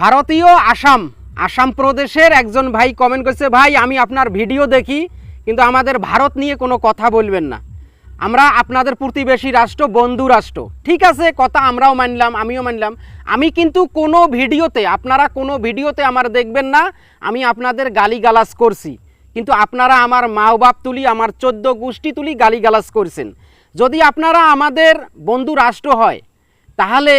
ভারতীয় আসাম আসাম প্রদেশের একজন ভাই কমেন্ট করছে, ভাই, আমি আপনার ভিডিও দেখি, কিন্তু আমাদের ভারত নিয়ে কোনো কথা বলবেন না। আমরা আপনাদের প্রতিবেশী রাষ্ট্র, বন্ধু রাষ্ট্র। ঠিক আছে, কথা আমরাও মানলাম, আমিও মানলাম। আমি কিন্তু কোনো ভিডিওতে আপনারা কোনো ভিডিওতে আমার দেখবেন না, আমি আপনাদের গালিগালাজ করছি। কিন্তু আপনারা আমার মা বাপ তুলি, আমার চোদ্দ গোষ্ঠী তুলি গালিগালাজ করছেন। যদি আপনারা আমাদের বন্ধু রাষ্ট্র হয়, তাহলে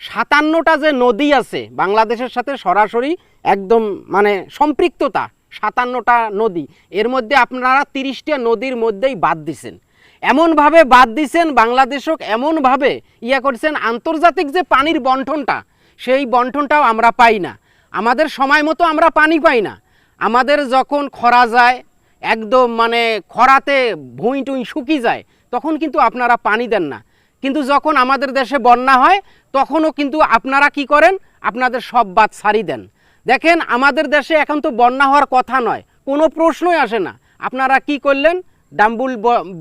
সাতান্নটা যে নদী আছে, বাংলাদেশের সাথে সরাসরি একদম মানে সম্পৃক্ততা, সাতান্নটা নদী, এর মধ্যে আপনারা তিরিশটা নদীর মধ্যেই বাদ দিছেন। এমনভাবে বাদ দিছেন বাংলাদেশক এমনভাবে ইয়া করছেন, আন্তর্জাতিক যে পানির বন্টনটা, সেই বন্টনটাও আমরা পাই না। আমাদের সময় মতো আমরা পানি পাই না। আমাদের যখন খরা যায়, একদম মানে খরাতে ভুঁই টুঁই শুকিয়ে যায়, তখন কিন্তু আপনারা পানি দেন না। কিন্তু যখন আমাদের দেশে বন্যা হয়, তখনও কিন্তু আপনারা কি করেন? আপনাদের সব বাদ সারি দেন। দেখেন, আমাদের দেশে এখন তো বন্যা হওয়ার কথা নয়, কোনো প্রশ্নই আসে না। আপনারা কি করলেন? ডাম্বুল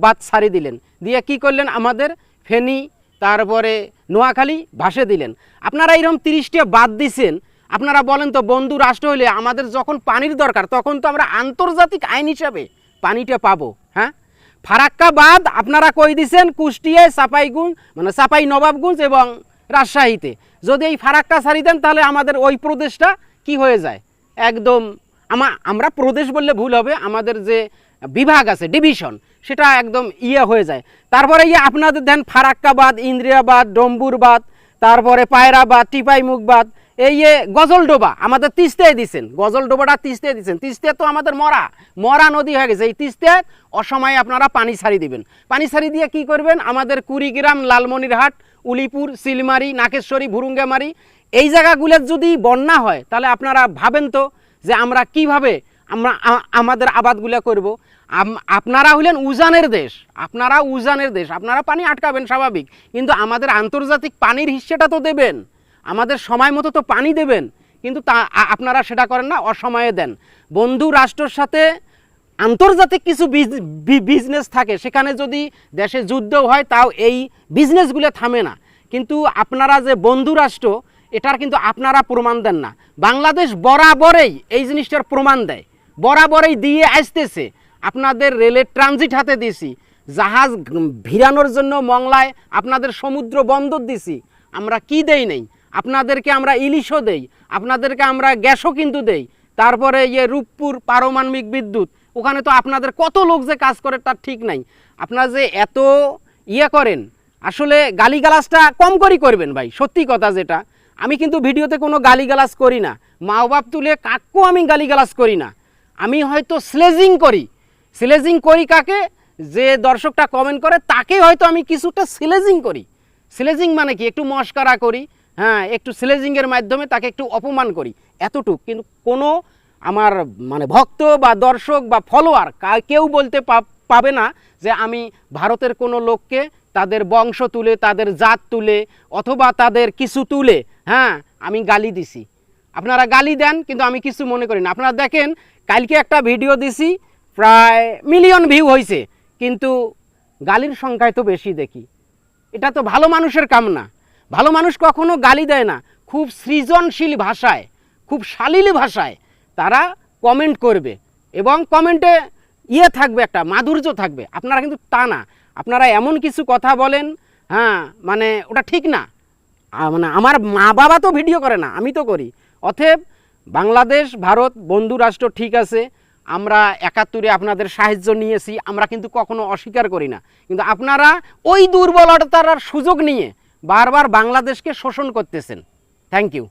বাদ সারি দিলেন। দিয়ে কি করলেন? আমাদের ফেনী, তারপরে নোয়াখালী ভাসে দিলেন। আপনারা এরকম তিরিশটা বাদ দিছেন, আপনারা বলেন তো বন্ধু রাষ্ট্র হলে আমাদের যখন পানির দরকার, তখন তো আমরা আন্তর্জাতিক আইন হিসাবে পানিটা পাবো হ্যাঁ? ফারাক্কা বাদ আপনারা কই দিছেন? কুষ্টিয়ায় চাপাইগুঞ্জ মানে চাপাই নবাবগঞ্জ এবং রাজশাহীতে। যদি এই ফারাক্কা ছাড়ি দেন, তাহলে আমাদের ওই প্রদেশটা কি হয়ে যায়? একদম আমা আমরা প্রদেশ বললে ভুল হবে, আমাদের যে বিভাগ আছে, ডিভিশন, সেটা একদম ইয়ে হয়ে যায়। তারপরে ইয়ে আপনাদের দেন ফারাক্কাবাদ, ইন্দ্রিয়াবাদ, ডম্বুরবাদ, তারপরে পায়রাবাদ, টিপাইমুখবাদ এই যে গজলডোবা আমাদের তিস্তায় দিছেন। গজলডোবাটা তিস্তায় দিছেন। তিস্তে তো আমাদের মরা মরা নদী হয়ে গেছে। এই তিস্তে অসময়ে আপনারা পানি ছাড়ি দিবেন। পানি ছাড়ি দিয়ে কি করবেন? আমাদের কুড়িগ্রাম, লালমনিরহাট, উলিপুর সিলমারি নাকেশ্বরী, ভুরুঙ্গামারি, এই জায়গাগুলোর যদি বন্যা হয়, তাহলে আপনারা ভাবেন তো যে আমরা কীভাবে আমরা আমাদের আবাদগুলো করব। আপনারা হলেন উজানের দেশ। আপনারা উজানের দেশ। আপনারা পানি আটকাবেন স্বাভাবিক। কিন্তু আমাদের আন্তর্জাতিক পানির হিসেটা তো দেবেন। আমাদের সময় মতো তো পানি দেবেন, কিন্তু তা আপনারা সেটা করেন না, অসময়ে দেন। বন্ধু রাষ্ট্রের সাথে আন্তর্জাতিক কিছু বিজনেস থাকে, সেখানে যদি দেশে যুদ্ধ হয়, তাও এই বিজনেসগুলো থামে না। কিন্তু আপনারা যে বন্ধু রাষ্ট্র, এটার কিন্তু আপনারা প্রমাণ দেন না। বাংলাদেশ বরাবরেই এই জিনিসটার প্রমাণ দেয়। বরাবরেই দিয়ে আসতেছে। আপনাদের রেলের ট্রানজিট হাতে দিছি। জাহাজ ভিড়ানোর জন্য মংলায় আপনাদের সমুদ্র বন্দর দিছি। আমরা কি দেই নেই? আপনাদেরকে আমরা ইলিশও দেই, আপনাদেরকে আমরা গ্যাসও কিন্তু দেই, তারপরে ইয়ে রূপপুর পারমাণবিক বিদ্যুৎ, ওখানে তো আপনাদের কত লোক যে কাজ করে তার ঠিক নাই। আপনারা যে এত ইয়ে করেন, আসলে গালিগালাজটা কম করেই করবেন ভাই, সত্যি কথা যেটা। আমি কিন্তু ভিডিওতে কোনো গালিগালাজ করি না মা বাপ তুলে কাকও আমি গালিগালাজ করি না। আমি হয়তো স্লেজিং করি স্লেজিং করি কাকে? যে দর্শকটা কমেন্ট করে, তাকে হয়তো আমি কিছুটা স্লেজিং করি। স্লেজিং মানে কি? একটু মস্কারা করি হ্যাঁ একটু স্লেজিংয়ের মাধ্যমে তাকে একটু অপমান করি, এতটুক। কিন্তু কোনো আমার মানে ভক্ত বা দর্শক বা ফলোয়ার কেউ বলতে পাবে না যে আমি ভারতের কোনো লোককে তাদের বংশ তুলে, তাদের জাত তুলে, অথবা তাদের কিছু তুলে হ্যাঁ আমি গালি দিছি। আপনারা গালি দেন, কিন্তু আমি কিছু মনে করি না। আপনারা দেখেন, কালকে একটা ভিডিও দিছি, প্রায় মিলিয়ন ভিউ হয়েছে কিন্তু গালির সংখ্যায় তো বেশি দেখি। এটা তো ভালো মানুষের কাম না। ভালো মানুষ কখনো গালি দেয় না। খুব সৃজনশীল ভাষায়, খুব শালীল ভাষায় তারা কমেন্ট করবে এবং কমেন্টে ইয়ে থাকবে একটা, মাধুর্য থাকবে। আপনারা কিন্তু তা না। আপনারা এমন কিছু কথা বলেন হ্যাঁ মানে ওটা ঠিক না। মানে আমার মা বাবা তো ভিডিও করে না, আমি তো করি। অতএব বাংলাদেশ, ভারত বন্ধু রাষ্ট্র ঠিক আছে, আমরা একাত্তরে আপনাদের সাহায্য নিয়েছি, আমরা কিন্তু কখনো অস্বীকার করি না। কিন্তু আপনারা ওই দুর্বলতার সুযোগ নিয়ে বারবার বাংলাদেশকে শোষণ করতেছেন। Thank you